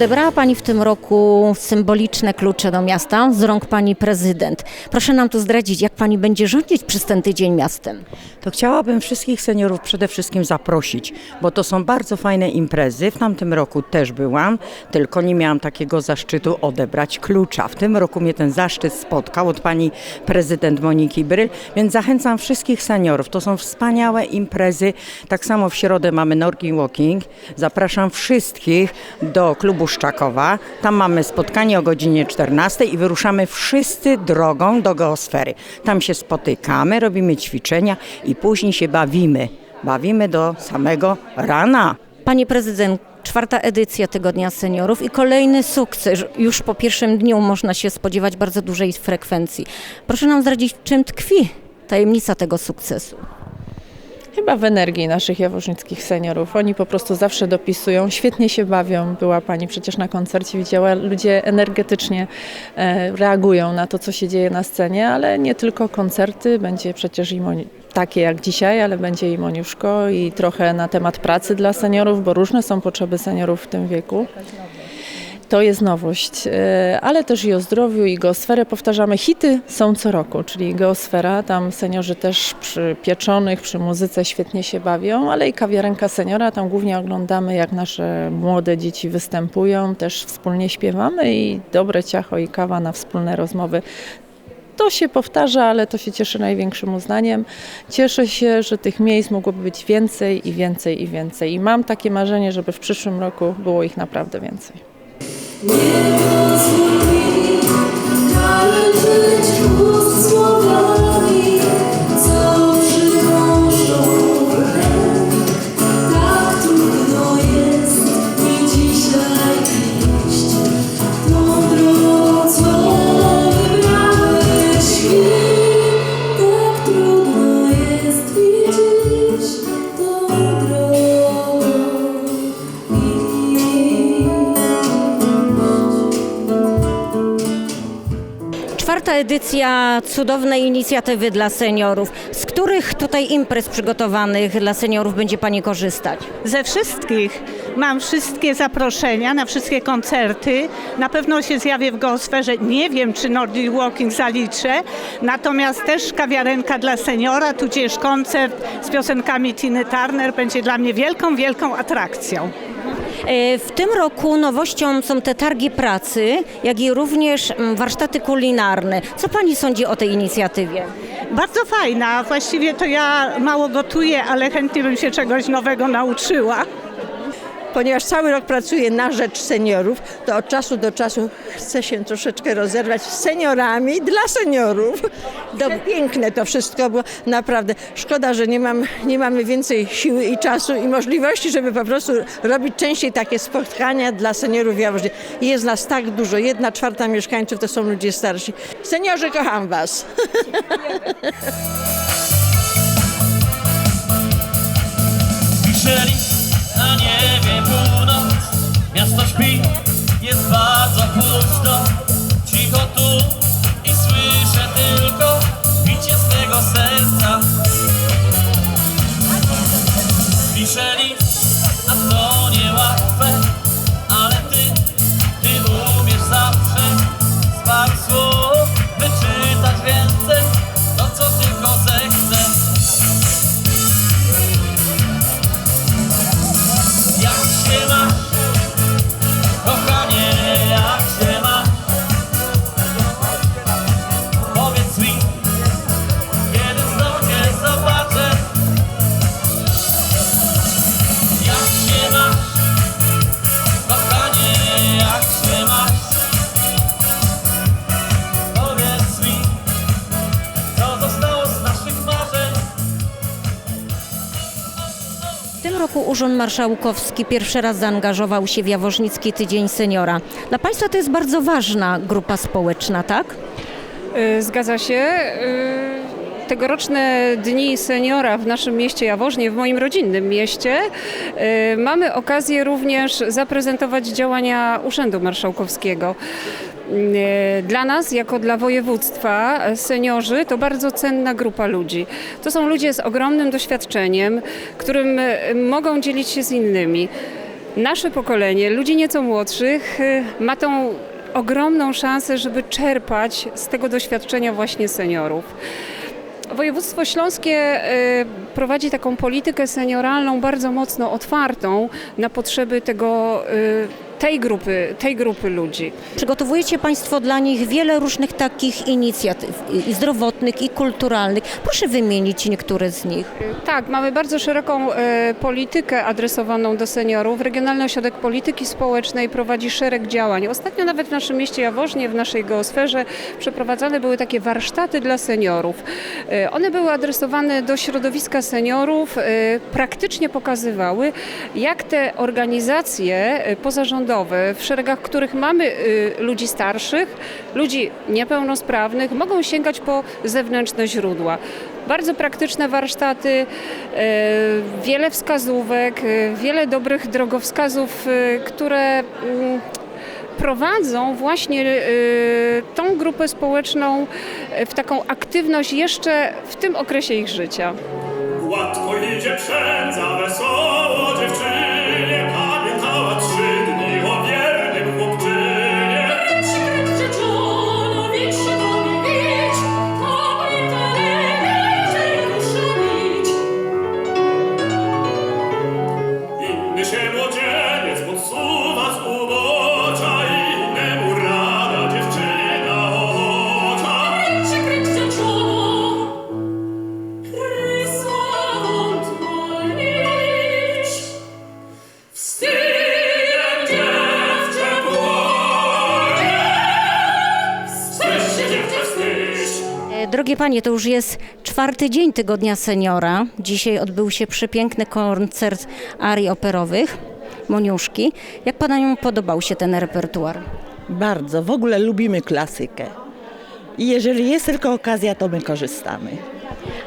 Odebrała Pani w tym roku symboliczne klucze do miasta z rąk Pani prezydent. Proszę nam tu zdradzić, jak Pani będzie rządzić przez ten tydzień miastem. To chciałabym wszystkich seniorów przede wszystkim zaprosić, bo to są bardzo fajne imprezy. W tamtym roku też byłam, tylko nie miałam takiego zaszczytu odebrać klucza. W tym roku mnie ten zaszczyt spotkał od pani prezydent Moniki Bryl, więc zachęcam wszystkich seniorów. To są wspaniałe imprezy. Tak samo w środę mamy Norking Walking. Zapraszam wszystkich do klubu Szczakowa. Tam mamy spotkanie o godzinie 14 i wyruszamy wszyscy drogą do geosfery. Tam się spotykamy, robimy ćwiczenia i później się bawimy. Bawimy do samego rana. Pani prezydent, czwarta edycja Tygodnia Seniorów i kolejny sukces. Już po pierwszym dniu można się spodziewać bardzo dużej frekwencji. Proszę nam zdradzić, czym tkwi tajemnica tego sukcesu. Chyba w energii naszych jaworznickich seniorów. Oni po prostu zawsze dopisują, świetnie się bawią. Była pani przecież na koncercie, widziała, ludzie energetycznie e, reagują na to, co się dzieje na scenie, ale nie tylko koncerty, będzie przecież i takie jak dzisiaj, ale będzie i Moniuszko i trochę na temat pracy dla seniorów, bo różne są potrzeby seniorów w tym wieku. To jest nowość, e, ale też i o zdrowiu, i geosferę powtarzamy. Hity są co roku, czyli geosfera, tam seniorzy też przy pieczonych, przy muzyce świetnie się bawią, ale i kawiarenka seniora, tam głównie oglądamy jak nasze młode dzieci występują, też wspólnie śpiewamy i dobre ciacho i kawa na wspólne rozmowy. To się powtarza, ale to się cieszy największym uznaniem. Cieszę się, że tych miejsc mogłoby być więcej i więcej i więcej. I mam takie marzenie, żeby w przyszłym roku było ich naprawdę więcej. Talerzyć ust Edycja cudownej inicjatywy dla seniorów. Z których tutaj imprez przygotowanych dla seniorów będzie Pani korzystać? Ze wszystkich. Mam wszystkie zaproszenia na wszystkie koncerty. Na pewno się zjawię w Geosferze. Nie wiem, czy Nordic Walking zaliczę. Natomiast też kawiarenka dla seniora, tudzież koncert z piosenkami Tiny Turner będzie dla mnie wielką, wielką atrakcją. E, W tym roku nowością są te targi pracy, jak i również warsztaty kulinarne. Co Pani sądzi o tej inicjatywie? Bardzo fajna. Właściwie to ja mało gotuję, ale chętnie bym się czegoś nowego nauczyła. Ponieważ cały rok pracuję na rzecz seniorów, to od czasu do czasu chcę się troszeczkę rozerwać z seniorami dla seniorów. To piękne to wszystko, bo naprawdę szkoda, że nie, mam, nie mamy więcej siły i czasu i możliwości, żeby po prostu robić częściej takie spotkania dla seniorów Jaworznie. Jest nas tak dużo, jedna czwarta mieszkańców to są ludzie starsi. Seniorzy, kocham was. Pisze Urząd Marszałkowski pierwszy raz zaangażował się w Jaworznicki Tydzień Seniora. Dla Państwa to jest bardzo ważna grupa społeczna, tak? Y, Zgadza się. Tegoroczne Dni Seniora w naszym mieście Jaworznie, w moim rodzinnym mieście, y, mamy okazję również zaprezentować działania Urzędu Marszałkowskiego. Y, Dla nas, jako dla województwa, seniorzy to bardzo cenna grupa ludzi. To są ludzie z ogromnym doświadczeniem, którym y, mogą dzielić się z innymi. nasze pokolenie, ludzi nieco młodszych, ma tą ogromną szansę, żeby czerpać z tego doświadczenia właśnie seniorów. Województwo Śląskie y, prowadzi taką politykę senioralną bardzo mocno otwartą na potrzeby tego, y, tej, grupy, tej grupy ludzi. Przygotowujecie Państwo dla nich wiele różnych takich inicjatyw i zdrowotnych, i kulturalnych. Proszę wymienić niektóre z nich. Tak, mamy bardzo szeroką e, politykę adresowaną do seniorów. Regionalny Ośrodek Polityki Społecznej prowadzi szereg działań. Ostatnio nawet w naszym mieście Jaworznie, w naszej geosferze przeprowadzane były takie warsztaty dla seniorów. E, one były adresowane do środowiska seniorów, e, praktycznie pokazywały, jak te organizacje e, pozarządowe, w szeregach których mamy e, ludzi starszych, ludzi niepełnosprawnych, mogą sięgać po zewnętrzne źródła. Bardzo praktyczne warsztaty, e, wiele wskazówek, e, wiele dobrych drogowskazów, które mm, prowadzą właśnie tą grupę społeczną w taką aktywność jeszcze w tym okresie ich życia. Gładko idzie przędza, wesoło Panie, to już jest czwarty dzień Tygodnia Seniora. Dzisiaj odbył się przepiękny koncert arii operowych Moniuszki. Jak Paniom podobał się ten repertuar? Bardzo, w ogóle lubimy klasykę. I jeżeli jest tylko okazja, to my korzystamy.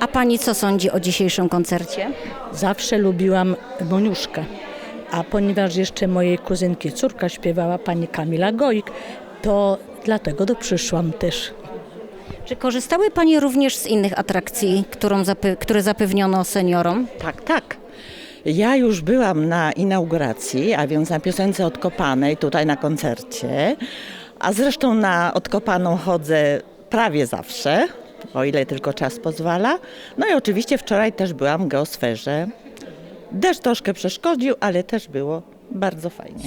A Pani co sądzi o dzisiejszym koncercie? Zawsze lubiłam Moniuszkę, a ponieważ jeszcze mojej kuzynki córka śpiewała, pani Kamila Goik, to dlatego do przyszłam też. Czy korzystały Panie również z innych atrakcji, którą zape- które zapewniono seniorom? Tak, tak. Ja już byłam na inauguracji, a więc na piosence Odkopanej, tutaj na koncercie, a zresztą na Odkopaną chodzę prawie zawsze, o ile tylko czas pozwala. No i oczywiście wczoraj też byłam w geosferze. Deszcz troszkę przeszkodził, ale też było bardzo fajnie.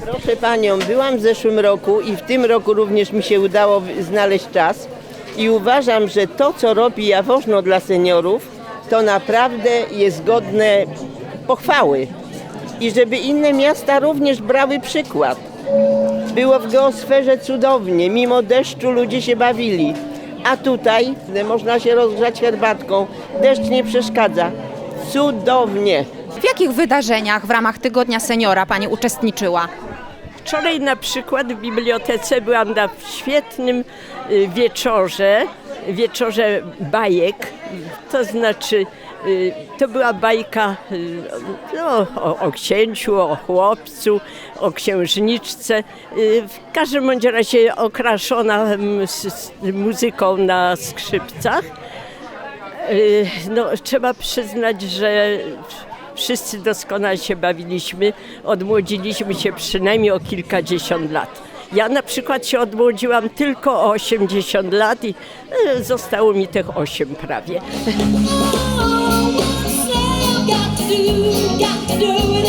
Proszę Panią, byłam w zeszłym roku i w tym roku również mi się udało znaleźć czas i uważam, że to, co robi Jaworzno dla seniorów, to naprawdę jest godne pochwały i żeby inne miasta również brały przykład. Było w geosferze cudownie, mimo deszczu ludzie się bawili, a tutaj można się rozgrzać herbatką, deszcz nie przeszkadza. Cudownie. W jakich wydarzeniach w ramach Tygodnia Seniora Pani uczestniczyła? Wczoraj na przykład w bibliotece byłam na świetnym y, wieczorze, wieczorze bajek, to znaczy y, to była bajka no, o, o księciu, o chłopcu, o księżniczce, w każdym bądź razie okraszona mm, muzyką na skrzypcach. No, trzeba przyznać, że wszyscy doskonale się bawiliśmy, odmłodziliśmy się przynajmniej o kilkadziesiąt lat. Ja na przykład się odmłodziłam tylko o 80 lat i y, zostało mi tych 8 prawie. Got to got to do it.